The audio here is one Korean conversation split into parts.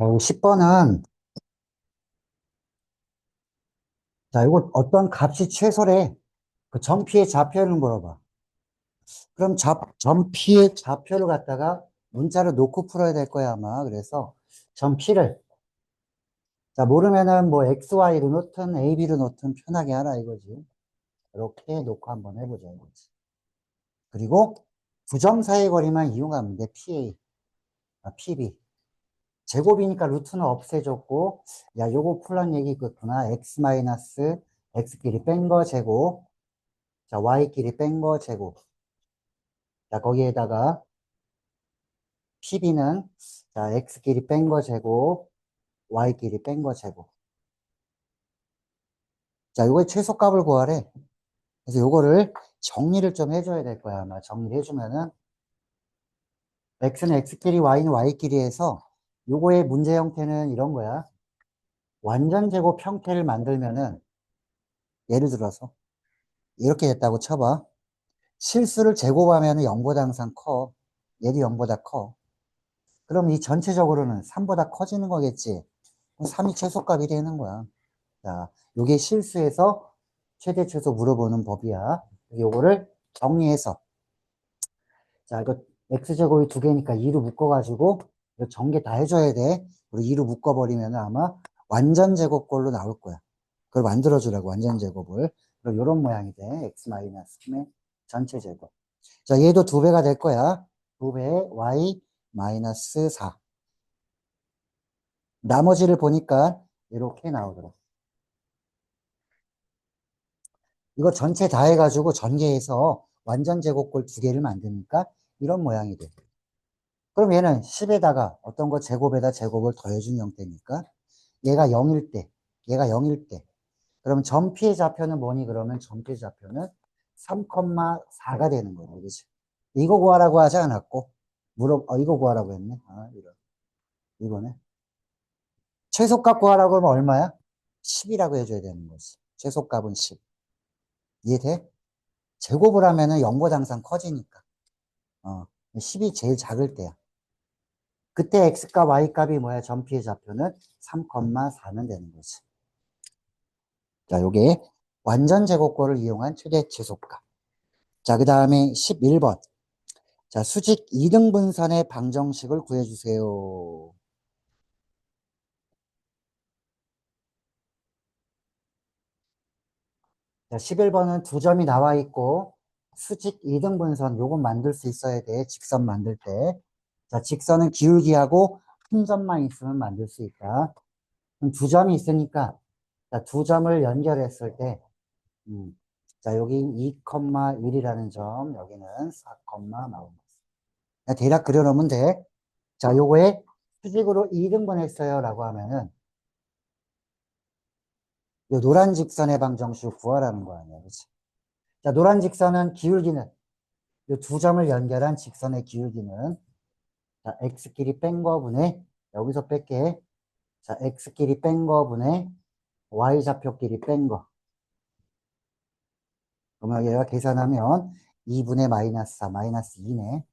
어, 10번은, 자, 이거 어떤 값이 최소래. 그 점피의 좌표를 물어봐. 그럼 좌, 점피의 좌표를 갖다가 문자로 놓고 풀어야 될 거야, 아마. 그래서 점피를, 자, 모르면은 뭐 XY로 놓든 AB로 놓든 편하게 하라 이거지. 이렇게 놓고 한번 해보자 이거지. 그리고 부점 사이의 거리만 이용하면 돼, PA. 아, PB. 제곱이니까 루트는 없애줬고, 야, 요거 풀란 얘기 있겠구나. x 마이너스 x끼리 뺀 거 제곱. 자, y끼리 뺀 거 제곱. 자, 거기에다가 pb는 자, x끼리 뺀 거 제곱, y끼리 뺀 거 제곱. 자, 요거의 최소값을 구하래. 그래서 요거를 정리를 좀 해줘야 될 거야, 아마. 정리를 해주면은 x는 x끼리, y는 y끼리 해서 요거의 문제 형태는 이런 거야. 완전 제곱 형태를 만들면은 예를 들어서 이렇게 됐다고 쳐봐. 실수를 제곱하면 0보다 항상 커. 얘도 0보다 커. 그럼 이 전체적으로는 3보다 커지는 거겠지. 3이 최소값이 되는 거야. 자, 요게 실수에서 최대 최소 물어보는 법이야. 요거를 정리해서. 자, 이거 x제곱이 두 개니까 2로 묶어가지고 전개 다 해줘야 돼. 우리 2로 묶어버리면 아마 완전 제곱꼴로 나올 거야. 그걸 만들어주라고, 완전 제곱을. 그럼 이런 모양이 돼. x-3의 전체 제곱. 자, 얘도 두 배가 될 거야. 두 배, y 마이너스 4. 나머지를 보니까 이렇게 나오더라. 이거 전체 다 해가지고 전개해서 완전 제곱꼴 두 개를 만드니까 이런 모양이 돼. 그럼 얘는 10에다가 어떤 거 제곱에다 제곱을 더해준 형태니까 얘가 0일 때, 얘가 0일 때. 그럼 점피의 좌표는 뭐니? 그러면 점피의 좌표는 3,4가 되는 거예요. 그지? 이거 구하라고 하지 않았고, 물어, 어, 이거 구하라고 했네. 아, 이런. 이거네. 최소값 구하라고 하면 얼마야? 10이라고 해줘야 되는 거지. 최소값은 10. 이해돼? 제곱을 하면은 0보다 항상 커지니까. 어, 10이 제일 작을 때야. 그때 x값, y값이 뭐야? 점피의 좌표는 3,4면 되는 거지. 자, 요게 완전 제곱꼴을 이용한 최대 최소값. 자, 그 다음에 11번. 자, 수직 2등분선의 방정식을 구해주세요. 자, 11번은 두 점이 나와 있고, 수직 2등 분선, 요건 만들 수 있어야 돼. 직선 만들 때. 자, 직선은 기울기하고 한 점만 있으면 만들 수 있다. 그럼 두 점이 있으니까, 자, 두 점을 연결했을 때, 음, 자, 여기 2,1이라는 점, 여기는 4, 나옵니다. 대략 그려놓으면 돼. 자, 요거에 수직으로 2등분 했어요. 라고 하면은, 요 노란 직선의 방정식 구하라는 거 아니야. 그치? 자, 노란 직선은 기울기는, 요 두 점을 연결한 직선의 기울기는, 자, x끼리 뺀 거분에, 여기서 뺄게. 자, x끼리 뺀 거분에, y좌표끼리 뺀 거. 그러면 얘가 계산하면 2분의 마이너스 4, 마이너스 2네.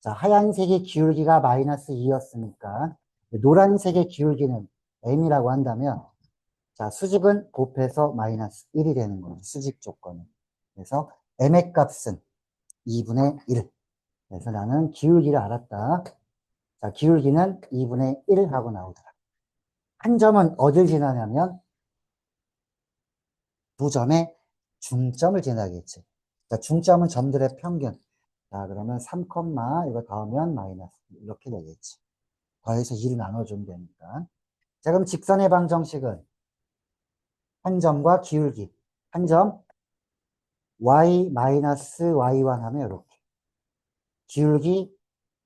자, 하얀색의 기울기가 마이너스 2였으니까 노란색의 기울기는 m이라고 한다면 자, 수직은 곱해서 마이너스 1이 되는 거예요. 수직 조건은. 그래서 m의 값은 2분의 1. 그래서 나는 기울기를 알았다. 자, 기울기는 2분의 1 하고 나오더라. 한 점은 어딜 지나냐면 두 점의 중점을 지나겠지. 자, 중점은 점들의 평균. 자, 그러면 3, 이거 더하면 마이너스 이렇게 되겠지. 더해서 2를 나눠주면 되니까. 자, 그럼 직선의 방정식은 한 점과 기울기. 한 점, y 마이너스 y1 하면 이렇게. 기울기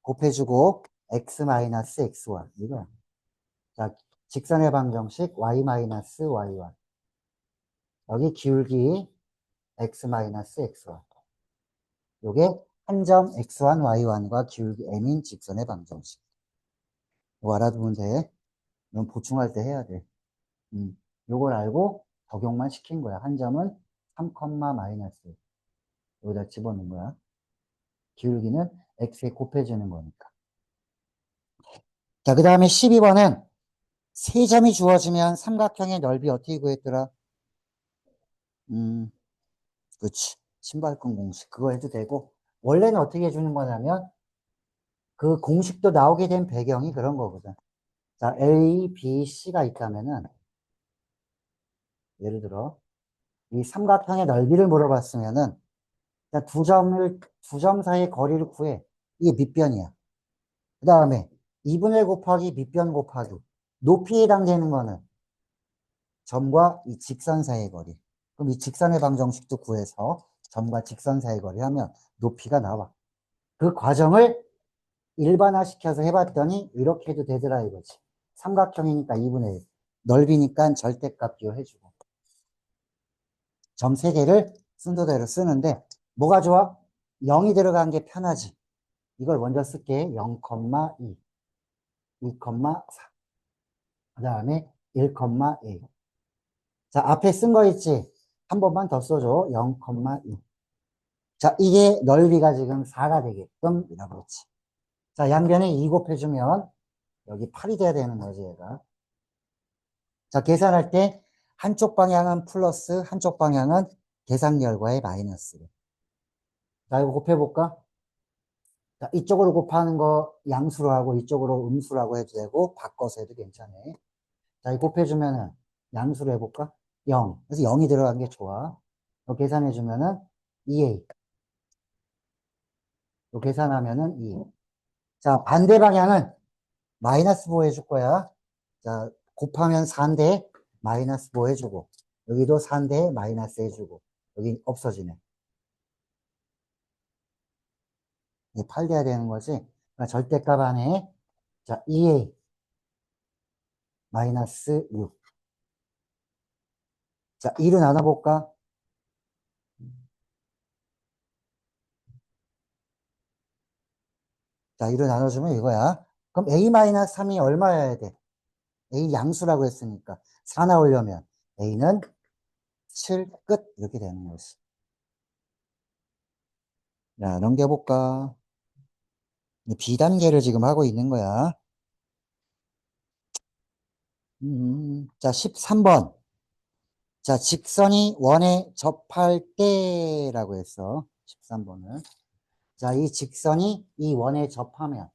곱해주고 x 마이너스 x1. 이거. 자, 직선의 방정식 y 마이너스 y1. 여기 기울기 x 마이너스 x1. 요게 한 점 x1, y1과 기울기 m인 직선의 방정식. 이거 알아두면 돼. 넌 보충할 때 해야 돼. 음, 요걸 알고 적용만 시킨 거야. 한 점은 3, 마이너스. 여기다 집어넣은 거야. 기울기는 x에 곱해주는 거니까. 자, 그 다음에 12번은 세 점이 주어지면 삼각형의 넓이 어떻게 구했더라? 음, 그렇지. 신발끈 공식. 그거 해도 되고. 원래는 어떻게 해주는 거냐면, 그 공식도 나오게 된 배경이 그런 거거든. 자, A, B, C가 있다면은, 예를 들어, 이 삼각형의 넓이를 물어봤으면은, 자, 두 점을, 두 점 사이의 거리를 구해. 이게 밑변이야. 그 다음에, 2분의 1 곱하기 밑변 곱하기. 높이에 해당되는 거는, 점과 이 직선 사이의 거리. 그럼 이 직선의 방정식도 구해서 점과 직선 사이의 거리 하면 높이가 나와. 그 과정을 일반화시켜서 해봤더니 이렇게 해도 되더라 이거지. 삼각형이니까 2분의 1. 넓이니까 절대값 비교해주고. 점 3개를 순서대로 쓰는데 뭐가 좋아? 0이 들어간 게 편하지. 이걸 먼저 쓸게. 0,2, 2,4. 그 다음에 1,1. 자, 앞에 쓴 거 있지? 한 번만 더 써줘. 0,2. 자, 이게 넓이가 지금 4가 되게끔 했지. 자, 양변에 2 곱해주면 여기 8이 돼야 되는 거지, 얘가. 자, 계산할 때 한쪽 방향은 플러스, 한쪽 방향은 계산 결과의 마이너스를. 자, 이거 곱해볼까? 자, 이쪽으로 곱하는 거 양수로 하고 이쪽으로 음수로 하고 해도 되고 바꿔서 해도 괜찮네. 자, 이거 곱해주면은 양수로 해볼까? 0. 그래서 0이 들어간 게 좋아. 이거 계산해주면은 2a. 이거 계산하면은 2. 자, 반대 방향은 마이너스 보해줄 거야. 자, 곱하면 4인데 마이너스 보해주고 여기도 4인데 마이너스 해주고 여기 없어지네. 8 돼야 되는 거지. 그러니까 절대값 안에 자, 2a 마이너스 6. 자, 2로 나눠볼까? 자, 2로 나눠주면 이거야. 그럼 a-3이 얼마여야 돼? a 양수라고 했으니까 4 나오려면 a는 7 끝 이렇게 되는 거지. 자, 넘겨볼까? B단계를 지금 하고 있는 거야. 음, 자, 13번. 자, 직선이 원에 접할 때라고 했어. 13번은. 자, 이 직선이 이 원에 접하면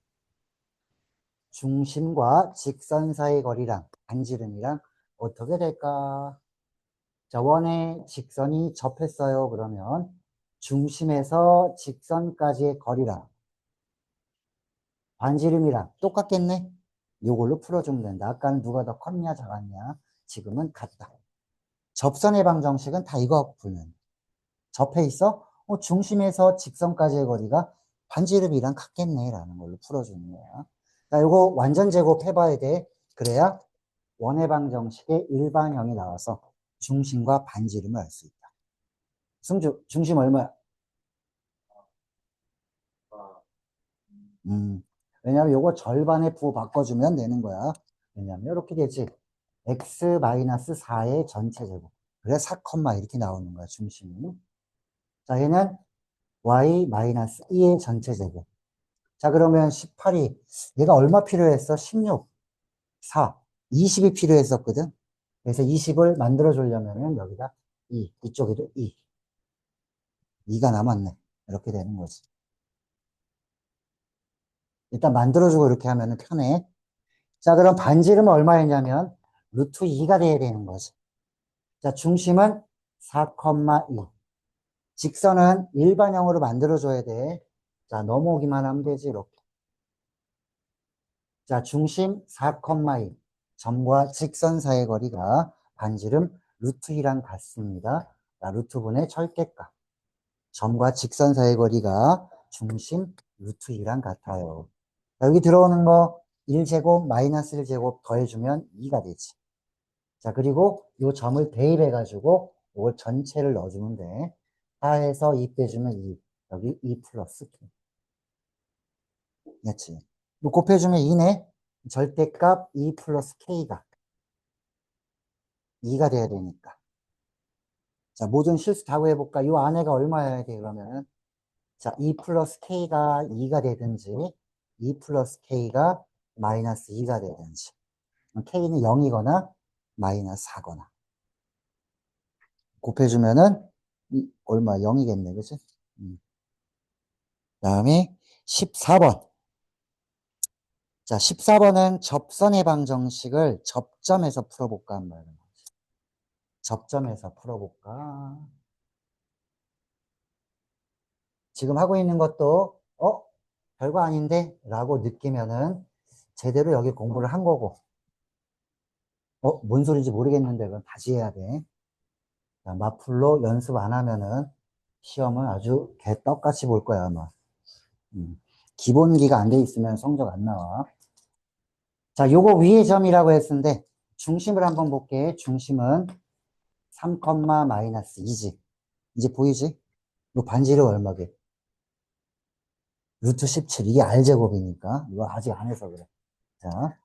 중심과 직선 사이 거리랑 반지름이랑 어떻게 될까? 자, 원에 직선이 접했어요. 그러면 중심에서 직선까지의 거리랑 반지름이랑 똑같겠네? 요걸로 풀어주면 된다. 아까는 누가 더 컸냐 작았냐? 지금은 같다. 접선의 방정식은 다 이거 풀면. 접해 있어? 어, 중심에서 직선까지의 거리가 반지름이랑 같겠네. 라는 걸로 풀어주는 거야. 자, 요거 완전 제곱해봐야 돼. 그래야 원의 방정식의 일반형이 나와서 중심과 반지름을 알 수 있다. 승주, 중심 얼마야? 음, 왜냐면 요거 절반에 부 바꿔주면 되는 거야. 왜냐면 이렇게 되지. x-4의 전체 제곱. 그래 4, 이렇게 나오는 거야, 중심이. 자, 얘는 y-2의 전체 제곱. 자, 그러면 18이, 얘가 얼마 필요했어? 16, 4, 20이 필요했었거든? 그래서 20을 만들어주려면 여기다 2, 이쪽에도 2. 2가 남았네. 이렇게 되는 거지. 일단 만들어주고 이렇게 하면 편해. 자, 그럼 반지름은 얼마였냐면, 루트 2가 돼야 되는 거지. 자, 중심은 4,2. 직선은 일반형으로 만들어줘야 돼. 자, 넘어오기만 하면 되지, 이렇게. 자, 중심 4,2. 점과 직선 사이의 거리가 반지름 루트 2랑 같습니다. 자, 루트분의 절대값. 점과 직선 사이의 거리가 중심 루트 2랑 같아요. 자, 여기 들어오는 거 1제곱 마이너스 1제곱 더해주면 2가 되지. 자, 그리고 이 점을 대입해가지고 이걸 전체를 넣어주면 돼. 4에서 2 빼주면 2. 여기 2 플러스 2. 그렇지. 뭐 곱해주면 2네. 절대값 2 플러스 K가 2가 돼야 되니까. 자, 모든 실수 다 구해볼까? 이 안에가 얼마여야 돼, 그러면은? 자, 2 플러스 K가 2가 되든지, 2 플러스 K가 마이너스 2가 되든지 k는 0이거나 마이너스 4거나 곱해주면은 이 얼마 0이겠네 그치? 음. 다음에 14번 자 14번은 접선의 방정식을 접점에서 풀어볼까 한 말이야 접점에서 풀어볼까 지금 하고 있는 것도 어? 별거 아닌데? 라고 느끼면은 제대로 여기 공부를 한 거고 어? 뭔 소리인지 모르겠는데 그건 다시 해야 돼 자, 마플로 연습 안 하면은 시험은 아주 개떡같이 볼 거야 아마 음. 기본기가 안 돼 있으면 성적 안 나와 자 요거 위의 점이라고 했는데 중심을 한번 볼게 중심은 3, 마이너스 2지 이제 보이지? 요 반지름 얼마게? 루트 17 이게 r제곱이니까. 이거 아직 안 해서 그래. 자,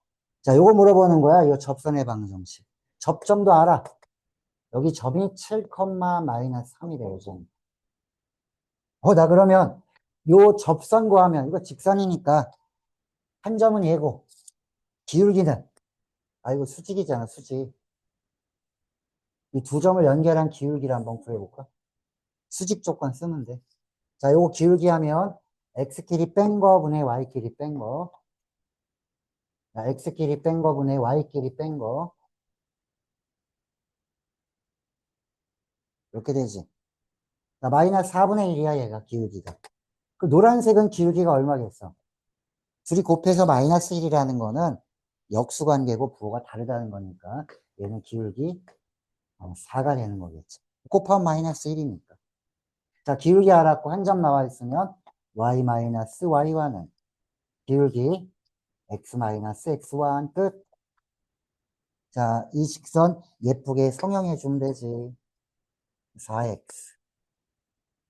자 요거 물어보는 거야. 요 접선의 방정식. 접점도 알아. 여기 점이 7, 마이너스 3이래요 좀. 어, 나 그러면 요 접선 구하면 이거 직선이니까 한 점은 얘고. 기울기는. 아 이거 수직이잖아 수직. 이 두 점을 연결한 기울기를 한번 구해볼까? 수직 조건 쓰면 돼자 요거 기울기 하면 x끼리 뺀 거분의 y끼리 뺀 거. 자, x끼리 뺀 거분의 y끼리 뺀 거. 이렇게 되지. 자, 마이너스 4분의 1이야, 얘가, 기울기가. 그 노란색은 기울기가 얼마겠어? 둘이 곱해서 마이너스 1이라는 거는 역수관계고 부호가 다르다는 거니까 얘는 기울기 4가 어, 되는 거겠지. 곱하면 마이너스 1이니까. 자, 기울기 알았고 한 점 나와 있으면 y-y1은 기울기 x-x1 끝. 자, 이 직선 예쁘게 성형해 주면 되지. 4x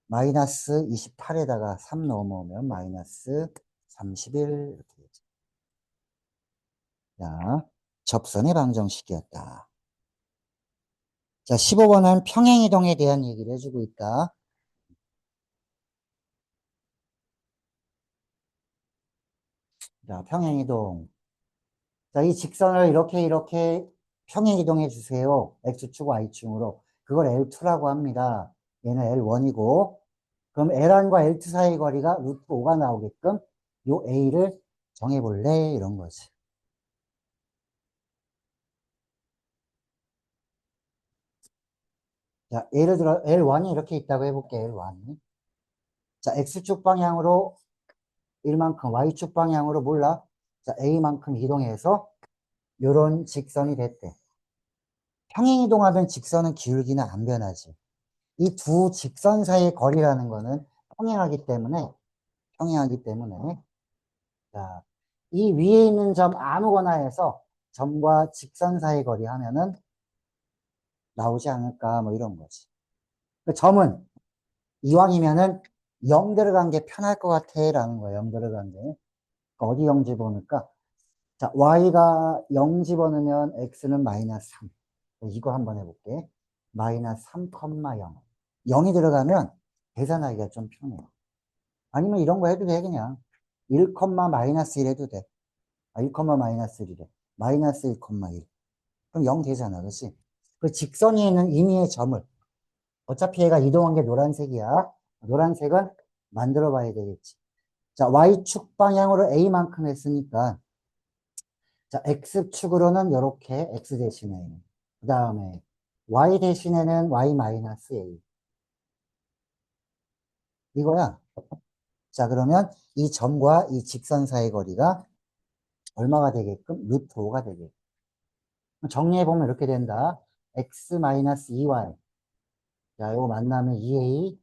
마이너스 28에다가 3 넘어오면 마이너스 31 이렇게 되죠. 자, 접선의 방정식이었다. 자, 15번은 평행이동에 대한 얘기를 해주고 있다. 자, 평행이동. 자, 이 직선을 이렇게 이렇게 평행이동해 주세요. X축, Y축으로. 그걸 L2라고 합니다. 얘는 L1이고. 그럼 L1과 L2 사이 거리가 루트 5가 나오게끔 요 A를 정해볼래? 이런 거지. 자, 예를 들어 L1이 이렇게 있다고 해볼게, L1이. 자, X축 방향으로 1만큼 Y축 방향으로 몰라. 자, A만큼 이동해서 요런 직선이 됐대. 평행 이동하던 직선은 기울기는 안 변하지. 이 두 직선 사이의 거리라는 거는 평행하기 때문에 평행하기 때문에 자, 이 위에 있는 점 아무거나 해서 점과 직선 사이의 거리 하면은 나오지 않을까 뭐 이런 거지. 그 점은 이왕이면은 0 들어간 게 편할 것 같아 라는 거예요. 0 들어간 게. 그러니까 어디 0 집어넣을까? 자, y가 0 집어넣으면 x는 마이너스 3. 이거 한번 해볼게. 마이너스 3, 0. 0이 들어가면 계산하기가 좀 편해요. 아니면 이런 거 해도 돼, 그냥. 1, 마이너스 1 해도 돼. 아, 1, 마이너스 1이래. 마이너스 1, 1. 그럼 0 되잖아, 그렇지? 그 직선에 있는 임의의 점을 어차피 얘가 이동한 게 노란색이야. 노란색은 만들어 봐야 되겠지. 자, Y축 방향으로 A만큼 했으니까 자, X축으로는 이렇게 X 대신에 그 다음에 Y 대신에는 Y-A 이거야. 자, 그러면 이 점과 이 직선 사이 거리가 얼마가 되게끔? 루트 5가 되게끔. 정리해보면 이렇게 된다. X-2Y. 자, 이거 만나면 2A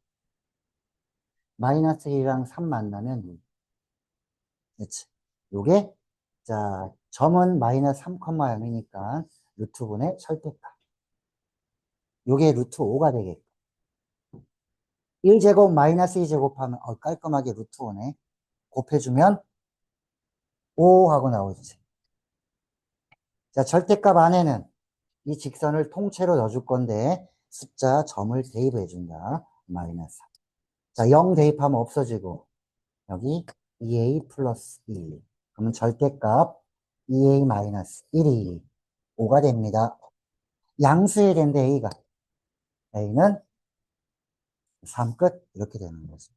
마이너스 1이랑 3 만나면 2. 그치. 요게, 자, 점은 마이너스 3,0이니까 루트 분의 절대값. 요게 루트 5가 되겠고. 1제곱 마이너스 2제곱 하면, 어, 깔끔하게 루트 5네. 곱해주면 5 하고 나오지. 자, 절대값 안에는 이 직선을 통째로 넣어줄 건데, 숫자 점을 대입해 준다. 마이너스 3. 자, 0 대입하면 없어지고 여기 2a 플러스 1. 그러면 절대값 2a 마이너스 1이 5가 됩니다. 양수에 된대 a가. a는 3끝 이렇게 되는 거죠.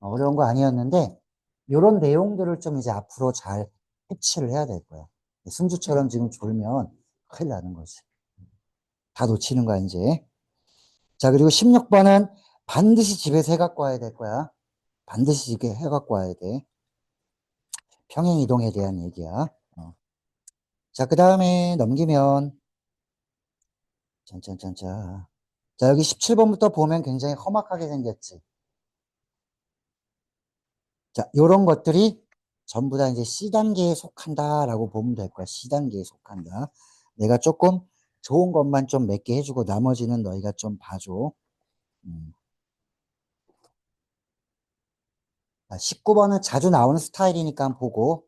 어려운 거 아니었는데 이런 내용들을 좀 이제 앞으로 잘 해치를 해야 될 거야. 승주처럼 지금 졸면 큰일 나는 거지. 다 놓치는 거야 이제. 자 그리고 16번은 반드시 집에서 해갖고 와야 될 거야. 반드시 이게 해갖고 와야 돼. 평행 이동에 대한 얘기야. 어. 자, 그 다음에 넘기면 짠짠짠짠. 자, 여기 17번부터 보면 굉장히 험악하게 생겼지. 자, 요런 것들이 전부 다 이제 C단계에 속한다라고 보면 될 거야. C단계에 속한다. 내가 조금 좋은 것만 좀 몇 개 해주고 나머지는 너희가 좀 봐줘. 음. 자, 19번은 자주 나오는 스타일이니까 보고.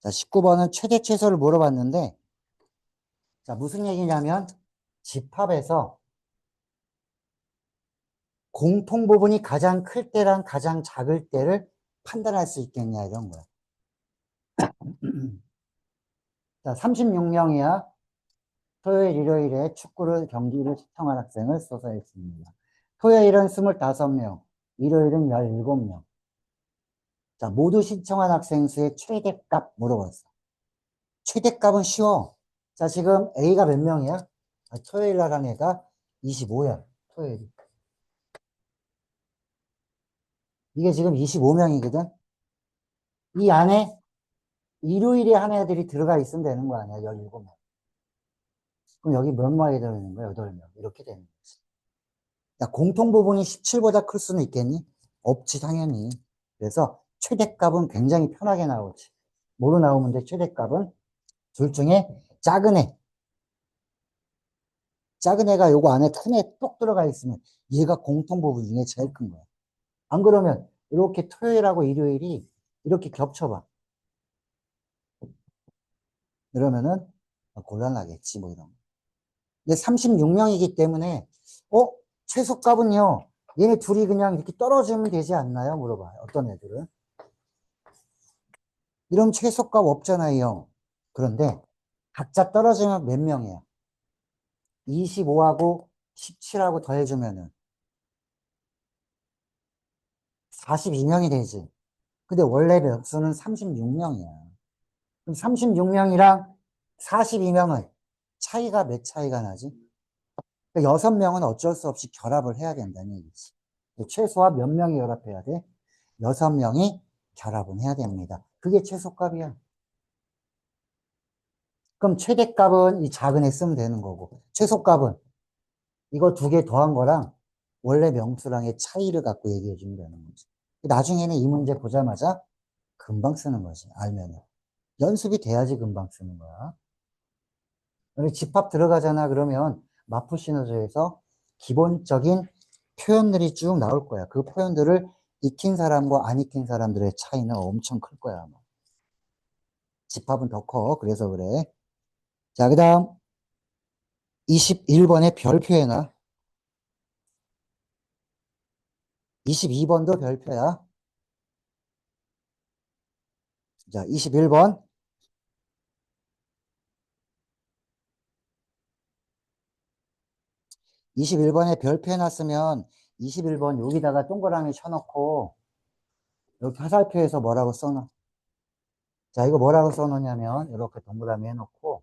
자, 19번은 최대 최소를 물어봤는데, 자, 무슨 얘기냐면, 집합에서 공통 부분이 가장 클 때랑 가장 작을 때를 판단할 수 있겠냐, 이런 거야. 자, 36명이야. 토요일, 일요일에 축구를, 경기를 시청한 학생을 써서 했습니다. 토요일은 25명, 일요일은 17명. 자, 모두 신청한 학생 수의 최대값 물어봤어. 최대값은 쉬워. 자, 지금 A가 몇 명이야? 아, 토요일 날 한 애가 25야. 토요일이. 이게 지금 25명이거든? 이 안에 일요일에 한 애들이 들어가 있으면 되는 거 아니야? 17명. 그럼 여기 몇 마리 들어있는 거야? 8명. 이렇게 되는 거지. 야, 공통 부분이 17보다 클 수는 있겠니? 없지, 당연히. 그래서 최대값은 굉장히 편하게 나오지. 뭐로 나오면 돼? 최대값은 둘 중에 작은 애. 작은 애가 요거 안에 큰 애 똑 들어가 있으면 얘가 공통 부분 중에 제일 큰 거야. 안 그러면 이렇게 토요일하고 일요일이 이렇게 겹쳐봐. 그러면은 곤란하겠지, 뭐 이런 거. 근데 36명이기 때문에, 어? 최소값은요, 얘네 둘이 그냥 이렇게 떨어지면 되지 않나요? 물어봐요. 어떤 애들은. 이런 최소값 없잖아요. 그런데 각자 떨어지면 몇 명이야? 25하고 17하고 더해주면은 42명이 되지. 근데 원래 몇 수는 36명이야. 그럼 36명이랑 42명은 차이가 몇 차이가 나지? 그러니까 6명은 어쩔 수 없이 결합을 해야 된다는 얘기지. 최소한 몇 명이 결합해야 돼? 6명이 결합은 해야 됩니다. 그게 최소값이야. 그럼 최대값은 이 작은 애 쓰면 되는 거고, 최소값은 이거 두 개 더한 거랑 원래 명수랑의 차이를 갖고 얘기해 주면 되는 거지. 나중에는 이 문제 보자마자 금방 쓰는 거지, 알면은. 연습이 돼야지 금방 쓰는 거야. 집합 들어가잖아, 그러면 마프 시너지에서 기본적인 표현들이 쭉 나올 거야. 그 표현들을 익힌 사람과 안 익힌 사람들의 차이는 엄청 클 거야. 아마. 집합은 더 커. 그래서 그래. 자, 그 다음 21번의 별표에나 22번도 별표야. 자, 21번. (21번에) 별표 해놨으면 21번 여기다가 동그라미 쳐놓고 여기 화살표에서 뭐라고 써놔. 자 이거 뭐라고 써놓냐면 이렇게 동그라미 해놓고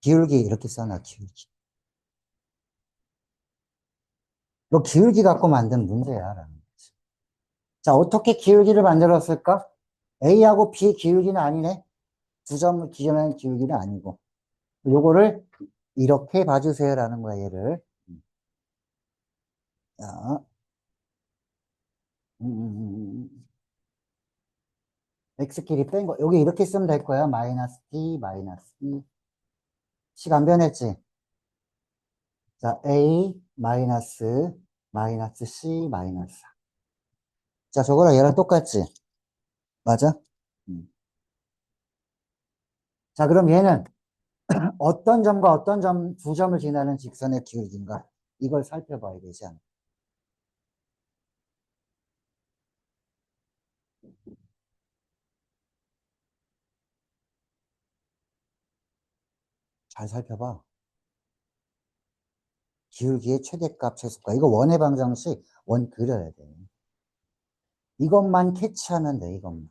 기울기 이렇게 써놔 기울기. 이 기울기 갖고 만든 문제야 라는 거지. 자 어떻게 기울기를 만들었을까? A하고 B 기울기는 아니네. 두 점을 기점하는 기울기는 아니고 요거를 이렇게 봐주세요라는 거야, 얘를. 자. 음, 음, 음, x끼리 뺀 거. 여기 이렇게 쓰면 될 거야. 마이너스 d, 마이너스 e. 시간 변했지? 자, a, 마이너스, 마이너스 c, 마이너스 4. 자, 저거랑 얘랑 똑같지? 맞아? 자, 그럼 얘는 어떤 점과 어떤 점, 두 점을 지나는 직선의 기울기인가? 이걸 살펴봐야 되지 않나 잘 살펴봐. 기울기의 최대값, 최소값. 이거 원의 방정식 원 그려야 돼. 이것만 캐치하면 돼 이것만.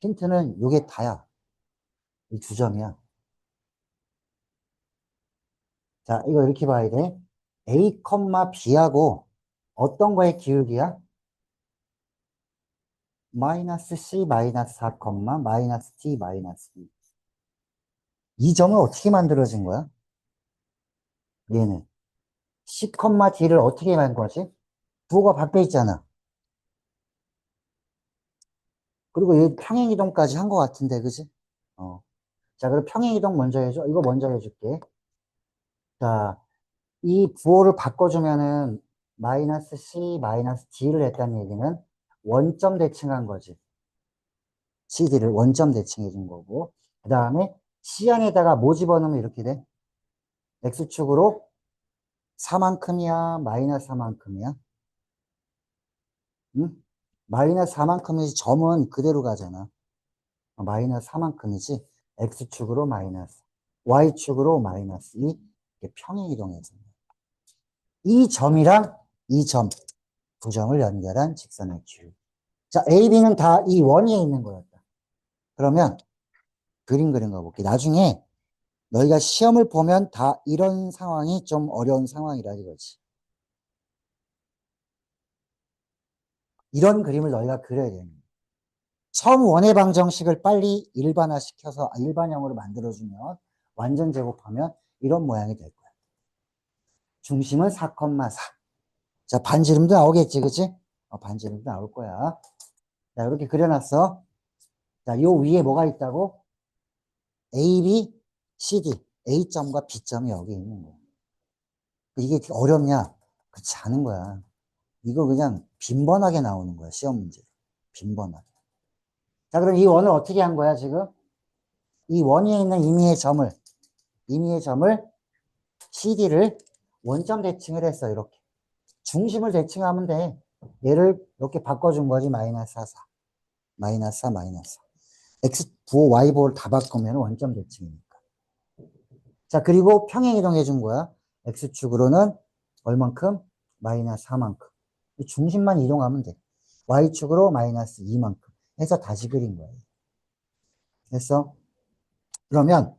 힌트는 요게 다야. 이두 점이야. 자, 이거 이렇게 봐야 돼. A, B하고 어떤 거의 기울기야? 마이너스 C 마이너스 4, 마이너스 T 마이너스 2. 이 점은 어떻게 만들어진 거야? 얘는 C, D를 어떻게 만든 거지? 부호가 바뀌어 있잖아. 그리고 얘 평행이동까지 한 것 같은데, 그지? 어. 자, 그럼 평행이동 먼저 해줘. 이거 먼저 해줄게. 자, 이 부호를 바꿔주면은 마이너스 C, 마이너스 D를 했다는 얘기는 원점 대칭한 거지. CD를 원점 대칭해 준 거고. 그 다음에 C 안에다가 뭐 집어넣으면 이렇게 돼? X축으로 4만큼이야? 마이너스 4만큼이야? 응? 마이너스 4만큼이지 점은 그대로 가잖아. 어, 마이너스 4만큼이지. X축으로 마이너스. Y축으로 마이너스 2. 이게 평행 이동해서. 이 점이랑 이 점, 두 점을 연결한 직선의 기울. 자, A, B는 다 이 원위에 있는 거였다. 그러면 그림 그린 거 볼게. 나중에 너희가 시험을 보면 다 이런 상황이 좀 어려운 상황이라 이거지. 이런 그림을 너희가 그려야 거야. 처음 원의 방정식을 빨리 일반화시켜서 아, 일반형으로 만들어주면 완전 제곱하면 이런 모양이 될 거야. 중심은 4,4. 자, 반지름도 나오겠지, 그치? 어, 반지름도 나올 거야. 자, 이렇게 그려놨어. 자, 요 위에 뭐가 있다고? A, B, C, D. A점과 B점이 여기 있는 거야. 이게 어렵냐? 그렇지 않은 거야. 이거 그냥 빈번하게 나오는 거야, 시험 문제. 빈번하게. 자, 그럼 이 원을 어떻게 한 거야, 지금? 이 원위에 있는 임의의 점을, 임의의 점을 CD를 원점 대칭을 했어, 이렇게. 중심을 대칭하면 돼. 얘를 이렇게 바꿔준 거지, 마이너스 4, 4. 마이너스 4, 마이너스 4. X 부호, Y 부호를 다 바꾸면 원점 대칭이니까. 자, 그리고 평행 이동해 준 거야. X축으로는 얼만큼? 마이너스 4만큼. 중심만 이동하면 돼. Y축으로 마이너스 2만큼 해서 다시 그린 거예요. 됐어? 그러면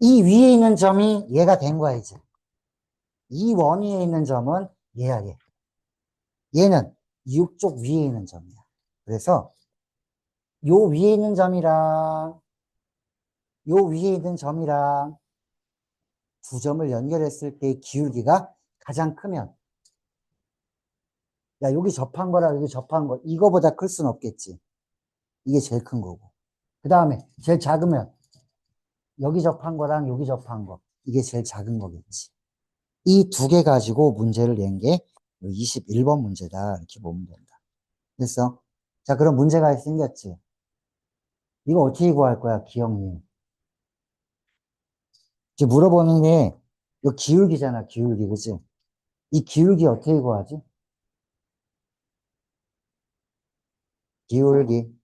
이 위에 있는 점이 얘가 된 거야 이제. 이 원위에 있는 점은 얘야 얘. 얘는 이쪽 위에 있는 점이야. 그래서 요 위에 있는 점이랑 요 위에 있는 점이랑 두 점을 연결했을 때의 기울기가 가장 크면 야, 여기 접한 거랑 여기 접한 거, 이거보다 클 수는 없겠지. 이게 제일 큰 거고. 그 다음에 제일 작으면 여기 접한 거랑 여기 접한 거, 이게 제일 작은 거겠지. 이 두 개 가지고 문제를 낸 게 21번 문제다. 이렇게 보면 된다. 됐어? 자, 그럼 문제가 생겼지. 이거 어떻게 구할 거야, 기억님? 이제 물어보는 게, 이거 기울기잖아, 기울기, 그지? 이 기울기 어떻게 구하지? 기울기.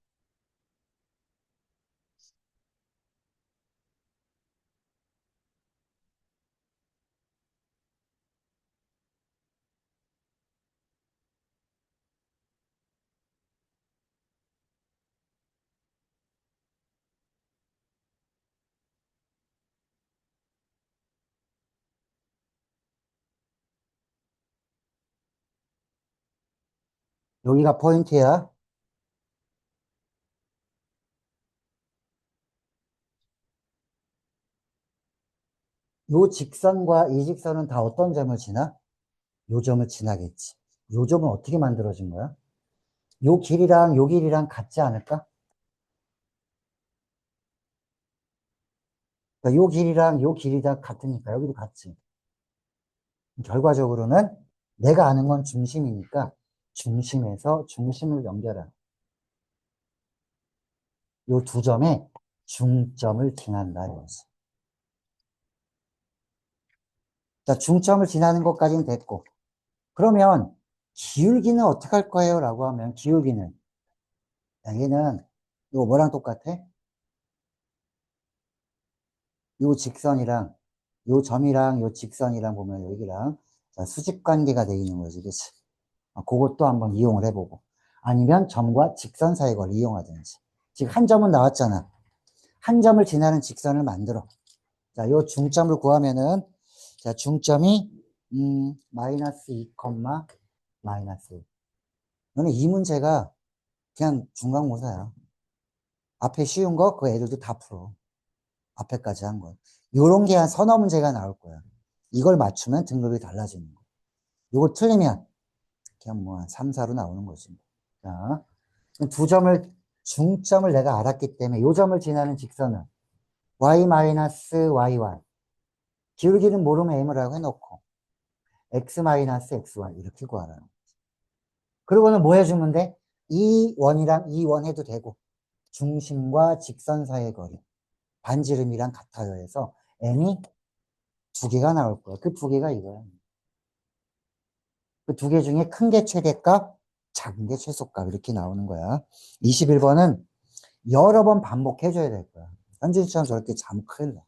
여기가 포인트야. 요 직선과 이 직선은 다 어떤 점을 지나? 요 점을 지나겠지. 요 점은 어떻게 만들어진 거야? 요 길이랑 요 길이랑 같지 않을까? 그러니까 요 길이랑 요 길이 다 같으니까 여기도 같지. 결과적으로는 내가 아는 건 중심이니까 중심에서 중심을 연결한 요두 점에 중점을 이거지. 자, 중점을 지나는 것까지는 됐고. 그러면 기울기는 어떻게 할 거예요? 라고 하면 기울기는 야, 얘는 이거 뭐랑 똑같아? 요 직선이랑 요 점이랑 요 직선이랑 보면 여기랑 자, 수직 관계가 돼 있는 거지, 그치? 아, 그것도 한번 이용을 해보고. 아니면 점과 직선 사이의 걸 이용하든지. 지금 한 점은 나왔잖아. 한 점을 지나는 직선을 만들어. 자, 요 중점을 구하면은, 자, 중점이, 음, 마이너스 2, 마이너스 1. 너는 이 문제가 그냥 중간고사야. 앞에 쉬운 거, 그 애들도 다 풀어. 앞에까지 한 거. 요런 게 한 서너 문제가 나올 거야. 이걸 맞추면 등급이 달라지는 거. 요거 틀리면 그냥 뭐 한 3, 4로 나오는 거지. 자, 그럼 두 점을 중점을 내가 알았기 때문에 요 점을 지나는 직선은 y-y1 기울기는 모르면 m이라고 해놓고 x-xy 이렇게 구하라는 거지. 그리고는 뭐 해주면 돼? 이 원이랑 이 원 해도 되고 중심과 직선 사이의 거리 반지름이랑 같아요 해서 m이 두 개가 나올 거야. 그 두 개가 이거야. 그 두 개 중에 큰 게 최대값, 작은 게 최소값 이렇게 나오는 거야. 21번은 여러 번 반복해줘야 될 거야. 현진처럼 저렇게 잘못 큰일 나.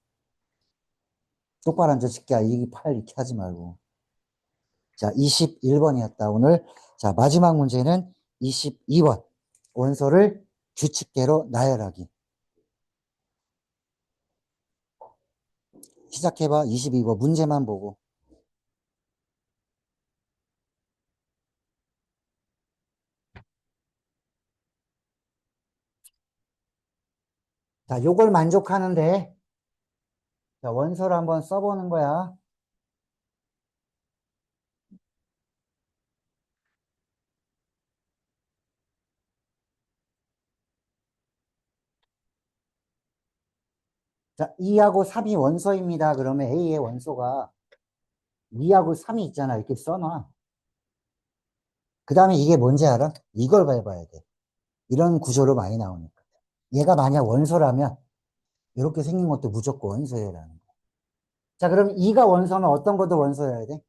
똑바로 앉아 찍기야. 이팔 이렇게 하지 말고. 자, 21번이었다. 오늘. 자, 마지막 문제는 22번. 원소를 규칙대로 나열하기. 시작해봐. 22번. 문제만 보고. 자, 요걸 만족하는데, 자, 원소를 한번 써보는 거야. 자, 2하고 3이 원소입니다. 그러면 A의 원소가 2하고 3이 있잖아. 이렇게 써놔. 그 다음에 이게 뭔지 알아? 이걸 봐야 돼. 이런 구조로 많이 나오니까. 얘가 만약 원소라면 이렇게 생긴 것도 무조건 원소여라는 거. 자, 그럼 2가 원소는 어떤 것도 원소여야 돼?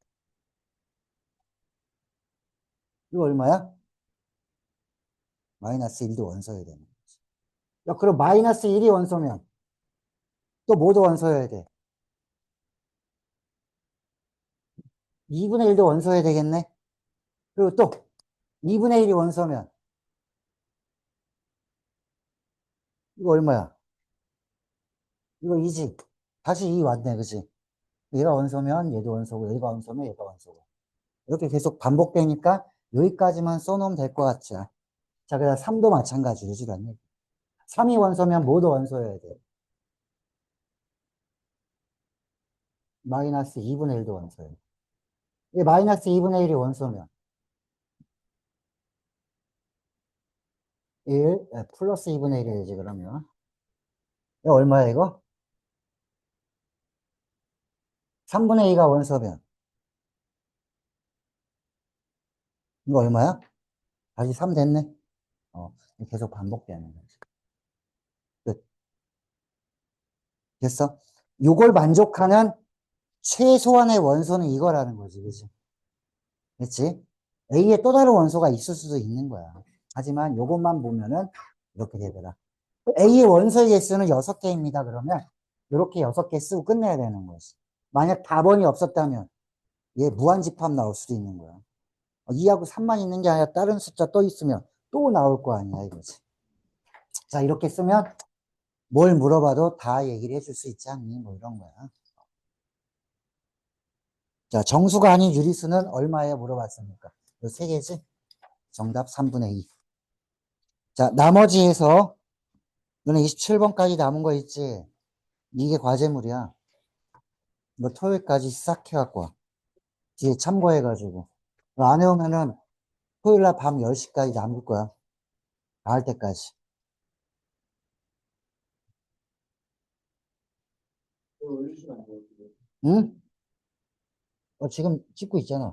이거 얼마야? 마이너스 1도 원소여야 되는 거지. 야, 그럼 마이너스 1이 원소면 또 모두 원소여야 돼. 2분의 1도 원소여야 되겠네? 그리고 또 2분의 1이 원소면 이거 얼마야? 이거 2지. 다시 2 왔네, 그지? 얘가 원소면 얘도 원소고, 얘가 원소면 얘가 원소고. 이렇게 계속 반복되니까 여기까지만 써놓으면 될 것 같지? 자, 그다음 3도 마찬가지로 해주라네. 3이 원소면 모두 원소여야 돼. 마이너스 2분의 1도 원소예요. 이 마이너스 2분의 1이 원소면 1, 에, 플러스 2분의 1이 되지 그러면 이거 얼마야 이거? 3분의 2가 원소면 이거 얼마야? 다시 3 됐네. 어, 계속 반복되는 거지. 끝. 됐어? 요걸 만족하는 최소한의 원소는 이거라는 거지, 그치? 그치? A에 또 다른 원소가 있을 수도 있는 거야. 하지만 요것만 보면은 이렇게 되더라. A의 원소의 개수는 6개입니다. 그러면 이렇게 6개 쓰고 끝내야 되는 거지. 만약 답원이 없었다면 얘 무한집합 나올 수도 있는 거야. 2하고 3만 있는 게 아니라 다른 숫자 또 있으면 또 나올 거 아니야 이거지. 자 이렇게 쓰면 뭘 물어봐도 다 얘기를 해줄 수 있지 않니? 뭐 이런 거야. 자 정수가 아닌 유리수는 얼마에 물어봤습니까? 이 세 개지? 정답 3분의 2. 자 나머지에서 너는 27번까지 남은 거 있지? 이게 과제물이야. 너 토요일까지 싹 해갖고 와. 뒤에 참고해가지고. 안 해오면은 토요일 날 밤 10시까지 남을 거야. 나올 때까지. 응? 어, 지금 찍고 있잖아.